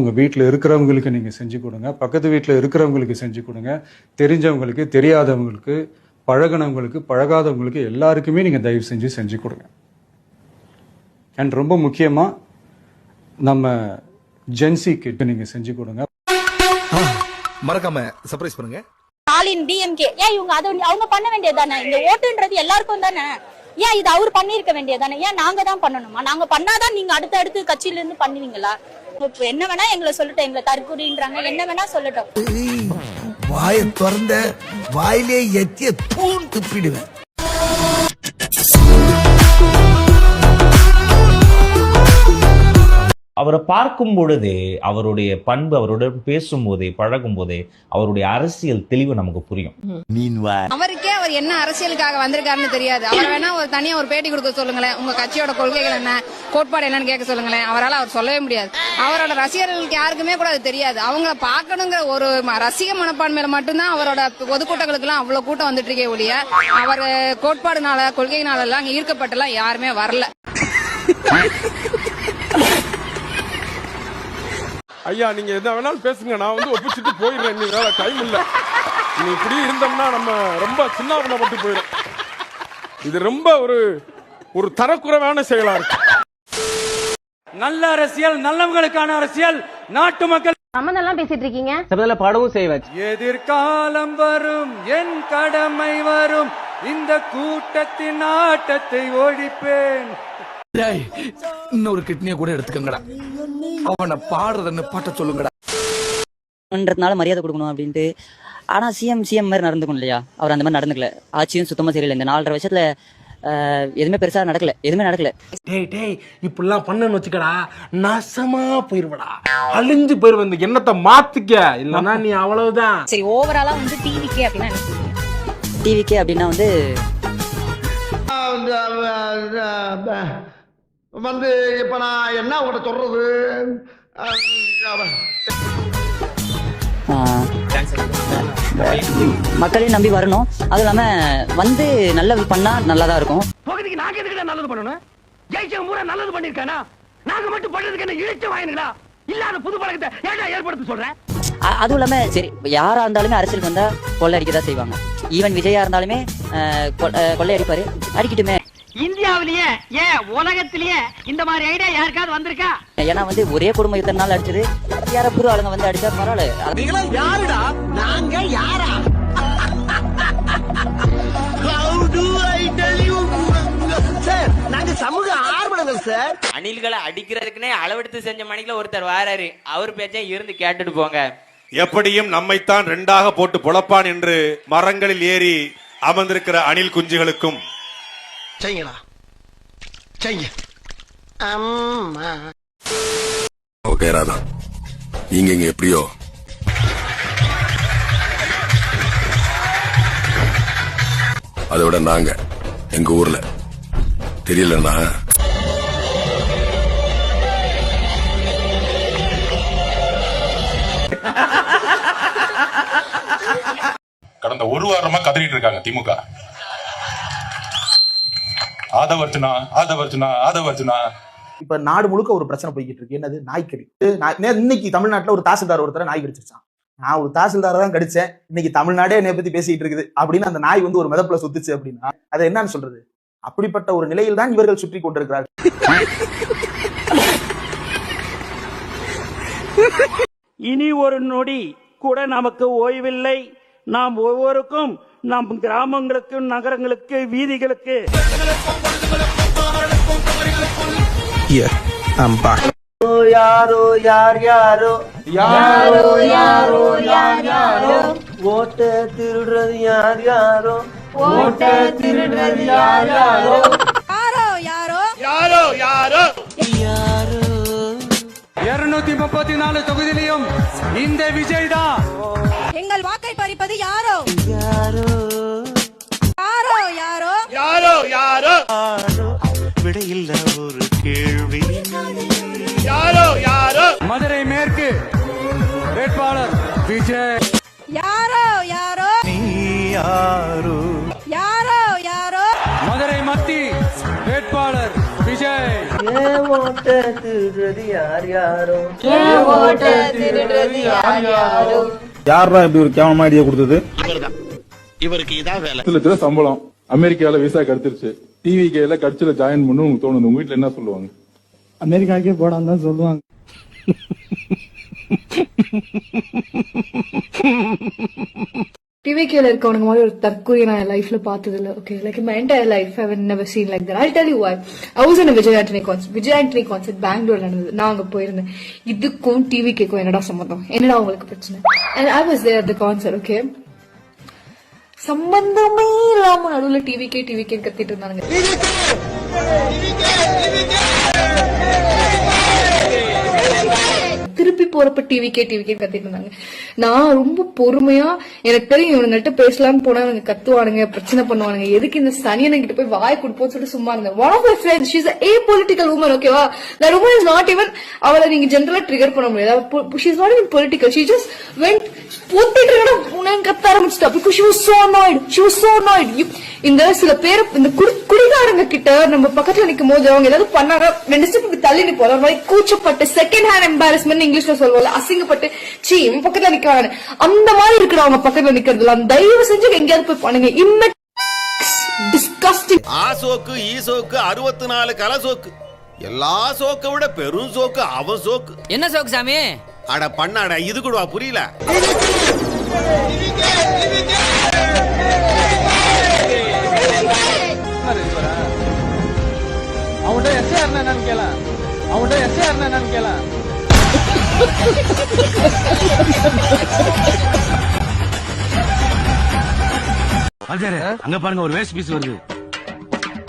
உங்கள் வீட்டில் இருக்கிறவங்களுக்கு நீங்கள் செஞ்சு கொடுங்க. பக்கத்து வீட்டில் இருக்கிறவங்களுக்கு செஞ்சு கொடுங்க. தெரிஞ்சவங்களுக்கு தெரியாதவங்களுக்கு பழகுனவங்களுக்கு பழகாதவங்களுக்கு எல்லாருக்குமே நீங்கள் தயவு செஞ்சு செஞ்சு கொடுங்க. அண்ட் ரொம்ப முக்கியமாக நம்ம ஜென்சி கிட்ட நீங்கள் செஞ்சு கொடுங்க. மறக்காம சர்ப்ரைஸ் பண்ணுங்க. ஸ்டாலின் டிஎம்கே ஏன் இவங்க அதை அவங்க பண்ண வேண்டியதானே இந்த ஓட்டுன்றது எல்லாருக்கும் தானே? ஏன் இது அவர் பண்ணிருக்க வேண்டியதானே ஏன் நாங்க தான் பண்ணணுமா? நாங்க பண்ணாதான் நீங்க அடுத்த அடுத்து கட்சியில இருந்து பண்ணுவீங்களா? இப்ப என்ன வேணா எங்களை சொல்லட்டும் எங்களை தற்கொலைன்றாங்க. என்ன வேணா சொல்லட்டும். வாயை திறந்த வாயிலே எத்திய தூண் துப்பிடுவேன். அவரை பார்க்கும் பொழுதே அவருடைய பண்பு அவருடன் பேசும்போதே பழகும் போதே அவருடைய அரசியல் தெளிவு நமக்கு புரியும். அவருக்கே அவர் என்ன அரசியலுக்காக வந்திருக்காருன்னு தெரியாது. அவரை வேணா ஒரு தனியா ஒரு பேட்டி கொடுக்க சொல்லுங்களேன். உங்க கட்சியோட கொள்கைகள் என்ன? கோட்பாடு என்னன்னு கேட்க சொல்லுங்களேன். அவரால் அவர் சொல்லவே முடியாது. அவரோட ரசிகர்களுக்கு யாருக்குமே கூட அது தெரியாது. அவங்கள பார்க்கணுங்கிற ஒரு ரசிக மனப்பான்மையில மட்டும்தான் அவரோட பொதுக்கூட்டங்களுக்கு எல்லாம் அவ்வளவு கூட்டம் வந்துட்டு இருக்கே ஒழிய அவர் கோட்பாடுனால கொள்கைனால எல்லாம் அங்க ஈர்க்கப்பட்டெல்லாம் யாருமே வரல. ஐயா நீங்க என்ன வேணாலும் பேசுங்க. நான் வந்து ஒப்பிச்சுட்டு போயிடுறேன். டைம் இல்லை. நீ இப்படி இருந்தோம்னா நம்ம ரொம்ப சின்னாபனப்பட்டு போயிடும். இது ரொம்ப ஒரு ஒரு தரக்குறைவான செயலா இருக்கு. நல்ல அரசியல் நல்லவங்களுக்கான அரசியல் நாட்டு மக்கள் சம்மந்தெல்லாம் பேசிட்டு இருக்கீங்க. படவும் செய்வேன் எதிர்காலம் வரும் என் கடமை வரும். இந்த கூட்டத்தின் ஆட்டத்தை ஒழிப்பேன் இன்னொரு கிட்னிய கூட எடுத்துக்கங்கடா. அவனை பாடுறதுன்னு பாட்ட சொல்லுங்கடா. ன்றதுனால மரியாதை கொடுக்கணும் அப்படின்ட்டு. ஆனா சிஎம் சிஎம் மாதிரி நடந்துக்கும் இல்லையா? அவர் அந்த மாதிரி நடந்துக்கல. ஆட்சியும் சுத்தமா சரியில்லை இந்த நாலரை வருஷத்துல எதுவுமே பெருசா நடக்கல. எதுவுமே நடக்கல. டேய் டேய் இப்படிலாம் பண்ணன்னு வச்சுக்கடா. நாசமா போயிருவடா. அழிஞ்சு போயிருவ இந்த எண்ணத்தை மாத்திக்க. இல்லன்னா நீ அவ்வளவுதான். சரி ஓவராலா வந்து டிவிக்கே அப்படின்னா? டிவிக்கே அப்படின்னா வந்து வந்து இப்ப நான் என்ன உங்கள்ட்ட சொல்றது? மக்களையும் நம்பி வரணும். அதுவும் இல்லாம வந்து நல்லது பண்ணா நல்லா தான் இருக்கும். பகுதிக்கு நாங்க எதுக்கு நல்லது பண்ணணும்? ஜெயிச்சவன் பூரா நல்லது பண்ணிருக்கானா? நாங்க மட்டும் பண்றதுக்கு என்ன இழிச்ச வாயினுங்களா? இல்லாத புது பழக்கத்தை ஏன்டா ஏற்படுத்த சொல்றேன் அதுவும் இல்லாம சரி யாரா இருந்தாலுமே அரசியலுக்கு வந்தா கொள்ளை அடிக்க தான் செய்வாங்க. ஈவன் விஜயா இருந்தாலுமே கொள்ளை அடிப்பாரு. அடிக்கட்டுமே இந்தியாவிலேயே ஏன் உலகத்திலேயே இந்த மாதிரி ஐடியா யாருக்காவது வந்திருக்கா? ஏன்னா வந்து ஒரே குடும்பம் இத்தனை நாள் அடிச்சது யார புது ஆளுங்க வந்து அடிச்சா பரவாயில்ல. அது- யாருடா? நாங்க யாரா? சார் நாங்க சமூக ஆர்வலர்கள் சார் அணில்களை அடிக்கிறதுக்குனே அளவெடுத்து செஞ்ச மணிக்குல ஒருத்தர் வாராரு. அவர் பேச்சை இருந்து கேட்டுட்டு போங்க. எப்படியும் நம்மைத்தான் ரெண்டாக போட்டு பொழப்பான் என்று மரங்களில் ஏறி அமர்ந்திருக்கிற அணில் குஞ்சுகளுக்கும் செய்யுங்களா செய்ய. ஓகே ராதா நீங்க இங்க எப்படியோ? அதை விட நாங்க எங்க ஊர்ல. தெரியலன்னா கடந்த ஒரு வாரமா கதறிட்டு இருக்காங்க திமுக. ஆதவர்ஜுனா ஆதவர்ஜுனா ஆதவர்ஜுனா இப்ப நாடு முழுக்க ஒரு பிரச்சனை போய்கிட்டு இருக்கு. என்னது? நாய்க்கடி. இன்னைக்கு தமிழ்நாட்டுல ஒரு தாசில்தார் ஒருத்தர நாய் கடிச்சிருச்சான் நான் ஒரு தாசில்தாரை தான் கடிச்சேன். இன்னைக்கு தமிழ்நாடே என்னை பத்தி பேசிட்டு இருக்குது. அப்படின்னு அந்த நாய் வந்து ஒரு மிதப்புல சுத்துச்சு அப்படின்னா அது என்னன்னு சொல்றது? அப்படிப்பட்ட ஒரு நிலையில் தான் இவர்கள் சுற்றி கொண்டிருக்கிறார்கள். இனி ஒரு நொடி கூட நமக்கு ஓய்வில்லை. நாம் ஒவ்வொருக்கும் நம் கிராமங்களுக்கு நகரங்களுக்கு வீதிகளுக்கு. யாரோ யார் யாரோ யாரோ. யாரோ யார் யாரோ ஓட்ட திருடுறது யார் யாரோ. ஓட்ட திருடுறது யார். யாரோ யாரோ. யாரோ. இருநூத்தி முப்பத்தி நாலு தொகுதியிலையும் இந்த விஜய் தான். எங்கள் வாக்கை பறிப்பது யாரோ? யாரோ? யாரோ யாரோ? யாரோ யாரோ? விடையில்ல ஒரு கேள்வி. யாரோ யாரோ? மதுரை மேற்கு வேட்பாளர் விஜய். யாரோ யாரோ? யாரோ? யாரோ யாரோ? மதுரை மத்தி வேட்பாளர் விஜய். யாரா? இப்படி ஒரு கேவலமா ஐடியா கொடுத்தது? இவருக்கு இதான் வேலை. லட்ச சம்பளம். அமெரிக்கால விசா கிடைச்சிருச்சு. டிவி கேல கட்சியில ஜாயின் பண்ணு உங்களுக்கு தோணுது. உங்க வீட்டுல என்ன சொல்லுவாங்க? அமெரிக்காக்கே போடான்னு தான் சொல்லுவாங்க. டிவிகேல இருக்கவனுங்க மாதிரி ஒரு தற்கொலை நான் என் லைஃப்ல பார்த்ததில்ல. Okay like my entire life I never seen like that I tell you why I was in Vijay Antony concert Vijay Antony concert பெங்களூர்ல நடந்தது. நான் அங்க போயிருந்தேன். இதுக்கும் டிவி கேக்கும் என்னடா சம்மந்தம் என்னடா உங்களுக்கு பிரச்சனை? And I was there the concert okay சம்பந்தமே இல்லாம நடுவுல டிவி கே டிவி கே கத்திட்டு இருந்தானுங்க. போறப்ப டிவி கே டிவி கே கத்திட்டு இருந்தாங்க. நான் ரொம்ப பொறுமையா எனக்கு தெரியும் இவனுங்கள்ட்ட பேசலாம்னு போனா அவங்க கத்துவானுங்க பிரச்சனை பண்ணுவானுங்க. எதுக்கு இந்த சனியனை கிட்ட போய் வாய் கொடுப்போம்னு சொல்லிட்டு சும்மா இருந்தேன். One of my friends she's a political woman ஓகேவா the woman is not even அவளை நீங்க ஜென்ரலா ட்ரிகர் பண்ண முடியாது. She's not even political she just went பொத்திட்டு உனக்கு கத்த ஆரம்பிச்சிட்டா. Because she was so annoyed she was so annoyed இந்த சில பேர் இந்த குடி குடிகாரங்க கிட்ட நம்ம பக்கத்துல நிக்கும் போது அவங்க ஏதாவது பண்ணாங்க ரெண்டு ஸ்டெப் தள்ளி நிப்போம். கூச்சப்பட்டு செகண்ட் ஹேண்ட் எம்பாரஸ்மெண்ட் இங்கிலீஷ்ல சொல்லுவோம்ல அசிங்கப்பட்டு சீ இவன் பக்கத்துல நிக்கிறாங்க அந்த மாதிரி இருக்கிறவங்க பக்கத்துல நிக்கிறதுல தயவு செஞ்சு எங்கேயாவது போய் பண்ணுங்க. இம்ம டிஸ்கஸ்டிங் ஆ சோக்கு ஈ சோக்கு அறுபத்தி நாலு கல சோக்கு. எல்லா சோக்கை விட பெரும் சோக்கு அவன் சோக்கு. என்ன சோக்கு சாமி? அட பண்ணாட இது கூடவா புரியல? அவன்கிட்ட எஸ்ஏ என்னன்னு கேள. அவன்கிட்ட எஸ்ஏ என்னன்னு கேள. அங்க பாருங்க ஒரு வேஸ்ட் பீஸ் வருது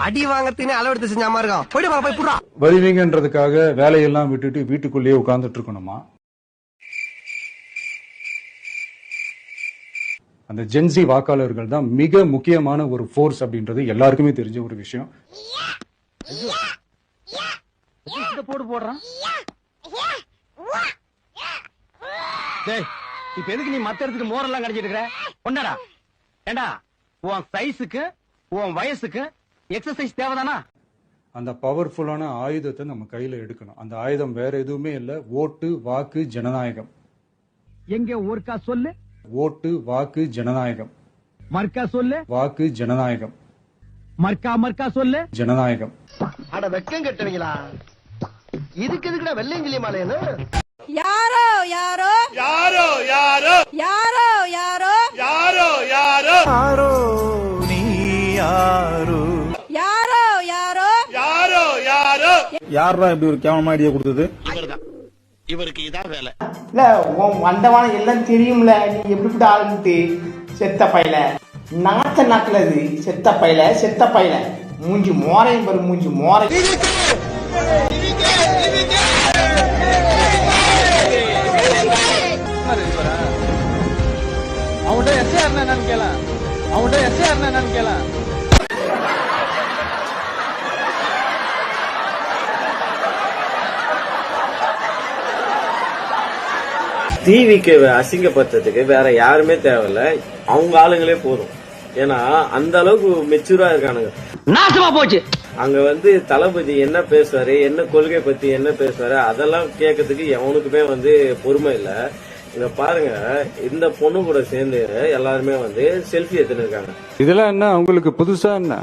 அடி வாங்கறதுக்கு அளவெடுத்து செஞ்சாம இருக்கான் போயிட்டு வா, போய் புடுறா வருவீங்கன்றதுக்காக வேலையெல்லாம் விட்டுட்டு வீட்டுக்குள்ளேயே உட்கார்ந்துட்டு இருக்கணுமா அந்த ஜென்சி வாக்காளர்கள் தான் மிக முக்கியமான ஒரு ஃபோர்ஸ் அப்படின்றது எல்லாருக்குமே தெரிஞ்ச ஒரு விஷயம் போடு போடுறான் டேய் இப்ப எதுக்கு நீ மத்த இடத்துக்கு மோரெல்லாம் கடிச்சிட்டு இருக்கிற? கொண்டாடா. ஏண்டா உன் சைஸுக்கு உன் வயசுக்கு எக்ஸசைஸ் தேவைதானா? அந்த பவர்ஃபுல்லான ஆயுதத்தை நம்ம கையில எடுக்கணும். அந்த ஆயுதம் வேற எதுவுமே இல்ல. ஓட்டு வாக்கு ஜனநாயகம். எங்க ஒருக்கா சொல்லு? ஓட்டு வாக்கு ஜனநாயகம். மர்க்கா சொல்லு? வாக்கு ஜனநாயகம். மர்க்கா மர்க்கா சொல்லு? ஜனநாயகம். அட வெக்கம் கட்டுவீங்களா இதுக்கு எதுக்குடா வெள்ளையங்கிலி மாலையன்னு யாரோ யாரோ? யாரோ யாரோ? யாரோ யாரோ? யாரோ யாரோ? யாரோ யாரோ? யாரோ யாரோ? யாரா இப்படி ஒரு கேவலமா ஐடியா கொடுத்தது? இவருக்கு? இதான் வேலை. இல்ல உன் வந்தவான எல்லாம் தெரியும்ல நீ எப்படிப்பட்ட ஆளுன்ட்டு? செத்த பையல. நாத்த நாக்கல அது செத்த பையல செத்த பையல. மூஞ்சி மோரையும் பாரு மூஞ்சி மோரை. அவன்கிட்ட எஸ்ஏ என்னன்னு கேள. டிவிக்கு அசிங்கப்படுத்துறதுக்கு வேற யாருமே தேவையில்ல. அவங்க ஆளுங்களே போதும். ஏன்னா அந்த அளவுக்கு மெச்சூரா இருக்கானுங்க. நாசமா போச்சு. அங்க வந்து தளபதி என்ன பேசுவாரு என்ன கொள்கை பத்தி என்ன பேசுவாரு அதெல்லாம் கேட்கறதுக்கு எவனுக்குமே வந்து பொறுமை இல்ல. இங்க பாருங்க இந்த பொண்ணு கூட சேர்ந்து எல்லாருமே வந்து செல்ஃபி எடுத்துன்னு இருக்காங்க. இதெல்லாம் என்ன உங்களுக்கு புதுசா என்ன?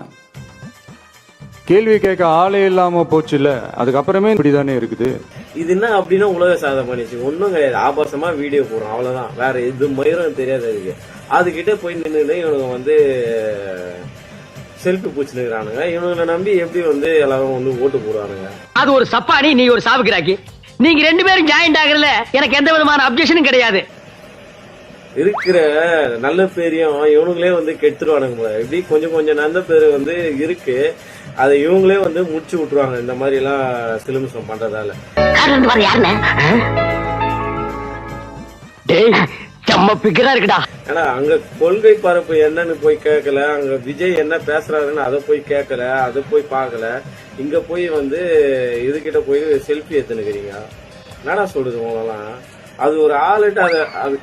கேள்வி கேட்க ஆளே இல்லாம போச்சுல அதுக்கப்புறமே இப்படிதானே இருக்குது? இது என்ன அப்படின்னா உலக சாதனை பண்ணிச்சு. ஒன்றும் கிடையாது. ஆபாசமா வீடியோ போடுறோம் அவ்வளவுதான். வேற எது மயிரும் தெரியாது அதுக்கு. அதுகிட்ட போய் நின்றுட்டு இவனுங்க வந்து செல்ஃபி பூச்சினுக்கிறானுங்க இவனுங்களை நம்பி எப்படி வந்து எல்லாரும் வந்து ஓட்டு போடுவானுங்க? அது ஒரு சப்பானி நீ ஒரு சாவுக்கிராக்கி. நீங்க ரெண்டு பேரும் ஜாயிண்ட் ஆகல எனக்கு எந்த விதமான அப்ஜெக்ஷனும் கிடையாது. இருக்கிற நல்ல பேரையும் இவனுங்களே வந்து கெடுத்துருவானுங்க போல. எப்படி கொஞ்சம் கொஞ்சம் நல்ல பேர் வந்து இருக்கு. அதை இவங்களே வந்து முடிச்சு விட்டுருவாங்க இந்த மாதிரி எல்லாம் சிலுமிசம் பண்றதால. ஏன்னா அங்க கொள்கை பரப்பு என்னன்னு போய் கேட்கல அங்க விஜய் என்ன பேசுறாருன்னு அதை போய் கேட்கல அதை போய் பார்க்கல. இங்க போய் வந்து இதுகிட்ட போய் செல்ஃபி எடுத்துனுக்கிறீங்க. என்னடா சொல்றது உங்களெல்லாம்? அது ஒரு ஆளுட்டு அதை அது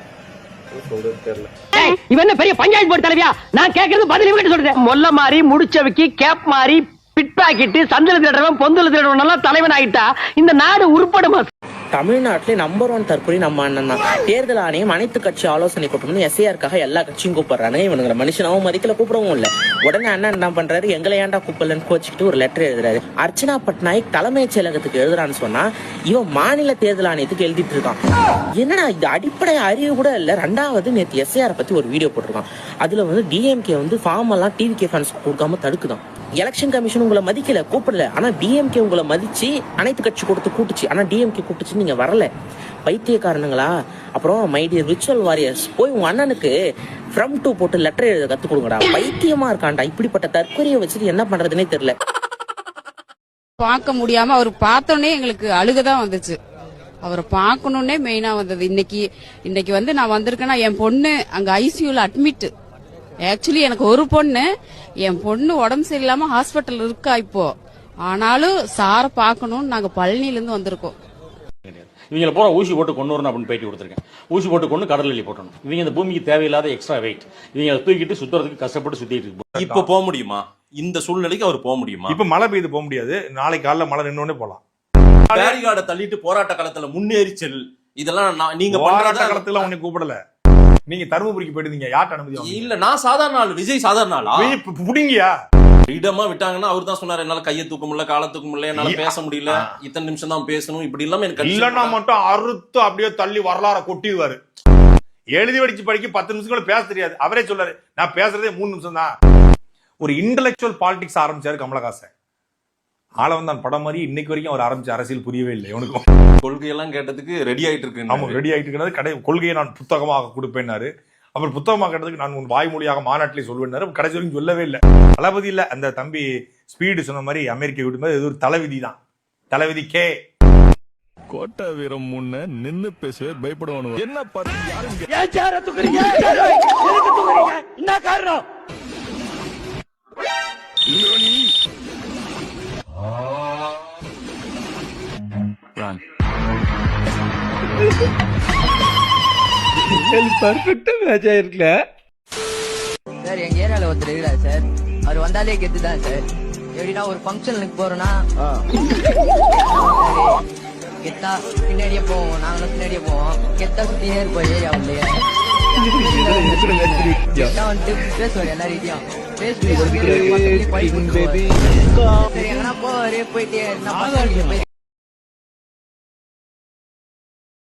சொல்றது தெரியல. இவன் பெரிய பஞ்சாயத்து போர்டு தலைவியா? நான் கேட்கறது பதில் இவங்க சொல்றேன் மொல்ல மாறி முடிச்சவைக்கு கேப் மாறி பிட் பாக்கெட்டு சந்தில திருடுறவன் பொந்தில திருடுறவன் எல்லாம் தலைவன் ஆயிட்டா இந்த நாடு உருப்படுமா தமிழ்நாட்டிலே நம்பர் ஒன் தற்கொலை நம்ம அண்ணன் தான். தேர்தல் ஆணையம் அனைத்து கட்சி ஆலோசனை கூட்டம்னு எஸ்ஐஆருக்காக எல்லா கட்சியும் கூப்பிடுறானுங்க. இவனுங்களை மனுஷனாவும் மதிக்கல கூப்பிடவும் இல்ல. உடனே அண்ணன் என்ன பண்றாரு? எங்களை ஏன்டா கூப்பிடலன்னு கோச்சிக்கிட்டு ஒரு லெட்டர் எழுதுறாரு. அர்ச்சனா பட்நாயக் தலைமைச் செயலகத்துக்கு எழுதுறான்னு சொன்னா இவன் மாநில தேர்தல் ஆணையத்துக்கு எழுதிட்டு இருக்கான். என்னடா இது? அடிப்படை அறிவு கூட இல்ல. ரெண்டாவது நேற்று எஸ்ஐஆர் பத்தி ஒரு வீடியோ போட்டிருக்கான். அதுல வந்து டிஎம்கே வந்து ஃபார்ம் எல்லாம் டிவிகே ஃபேன்ஸ் கொடுக்காம தடுக்குதான். எலெக்ஷன் கமிஷன் உங்களை மதிக்கல கூப்பிடல. ஆனா டிஎம்கே உங்களை மதிச்சு அனைத்து கட்சி கொடுத்து கூட்டுச்சு. ஆனா டிஎம்கே கூட்டுச்சு நீங்க வரல. பைத்தியக்காரனுங்களா? அப்புறம் மைடியர் ரிச்சுவல் வாரியர்ஸ் போய் உங்க அண்ணனுக்கு ஃப்ரம் டூ போட்டு லெட்டர் எழுத கத்து கொடுங்கடா. பைத்தியமா இருக்கான்டா. இப்படிப்பட்ட தற்கொலையை வச்சுட்டு என்ன பண்றதுனே தெரியல. பார்க்க முடியாம அவர் பார்த்தோன்னே எங்களுக்கு அழுகதான் வந்துச்சு. அவரை பார்க்கணுன்னே மெயினா வந்தது. இன்னைக்கு இன்னைக்கு வந்து நான் வந்திருக்கேன்னா என் பொண்ணு அங்க ஐசியூல அட்மிட் ஆக்சுவலி எனக்கு ஒரு பொண்ணு. என் பொண்ணு உடம்பு சரியில்லாம ஹாஸ்பிட்டல் இருக்கா இப்போ. ஆனாலும் சாரை பார்க்கணும்னு நாங்க பழனில இருந்து வந்திருக்கோம். இவங்கள பூரா ஊசி போட்டு கொண்டு வரணும் அப்படின்னு பேட்டி கொடுத்துருக்கேன். ஊசி போட்டு கொண்டு கடலில் போட்டணும். இவங்க இந்த பூமிக்கு தேவையில்லாத எக்ஸ்ட்ரா வெயிட் இவங்களை தூக்கிட்டு சுத்துறதுக்கு கஷ்டப்பட்டு சுத்திட்டு இருக்கு இப்ப போக முடியுமா? இந்த சூழ்நிலைக்கு அவர் போக முடியுமா? இப்ப மழை பெய்யுது போக முடியாது. நாளைக்கு காலைல மழை நின்னோடனே போலாம். பேரிகார்டை தள்ளிட்டு போராட்ட காலத்துல முன்னேறி செல். இதெல்லாம் நான் நீங்க போராட்ட காலத்துல உன்னை கூப்பிடல. நீங்க தருமபுரிக்கு போயிட்டு யார்ட்ட அனுமதி? இல்ல நான் சாதாரண ஆள் விஜய் சாதாரண ஆளா? புடிங்கயா? ஃப்ரீடமா விட்டாங்கன்னா அவர் தான் சொன்னாரு என்னால கையை தூக்க முடியல காலை தூக்க முடியல என்னால பேச முடியல இத்தனை நிமிஷம் தான் பேசணும் இப்படி இல்லாம எனக்கு இல்லன்னா மட்டும் அறுத்து அப்படியே தள்ளி வரலாற கொட்டிடுவாரு. எழுதி வடிச்சு படிக்க பத்து நிமிஷம் கூட பேச தெரியாது. அவரே சொல்லாரு நான் பேசுறதே மூணு நிமிஷம் தான் ஒரு இன்டலெக்சுவல் பாலிடிக்ஸ் ஆரம்பிச்சாரு கமலஹாசன். ஆளவந்தான் படம் மாதிரி இன்னைக்கு வரைக்கும் அவர் ஆரம்பிச்ச அரசியல் புரியவே இல்லை இவனுக்கும் கொள்கையெல்லாம் கேட்டதுக்கு ரெடி ஆயிட்டு ஆமா இருக்கு ரெடி ஆயிட்டு இருக்கிறது கடை கொள்கையை நான் புத்தகமாக கொடுப்பேன்னாரு. அப்புறம் புத்தகமாக கேட்டதுக்கு நான் உன் வாய்மொழியாக மாநாட்டிலே சொல்வேன்னாரு. கடைசி வரைக்கும் சொல்லவே இல்லை. தளபதி இல்ல அந்த தம்பி ஸ்பீடு சொன்ன மாதிரி அமெரிக்க விட்டு மாதிரி இது ஒரு தலைவிதி தான். தலைவிதி கே. கோட்டை வீரம் முன்ன நின்னு பேசவே பயப்படுவானு. என்ன பார்த்து யாரும் என்ன காரணம்? பர்ஃபெக்டா மேட்ச் ஆயிருக்கல. சார் எங்க ஏரியால ஒருத்தர் இருக்கிறார் சார் அவர் வந்தாலே கெத்து தான் சார் எப்படின்னா ஒரு ஃபங்க்ஷனுக்கு போறோம்னா கெத்தா பின்னாடியே போவோம் நாங்களும் பின்னாடியே போவோம். கெத்தா சுத்தினே இருப்போம் ஏரியா உள்ளே. கெத்தா வந்துட்டு போயிட்டு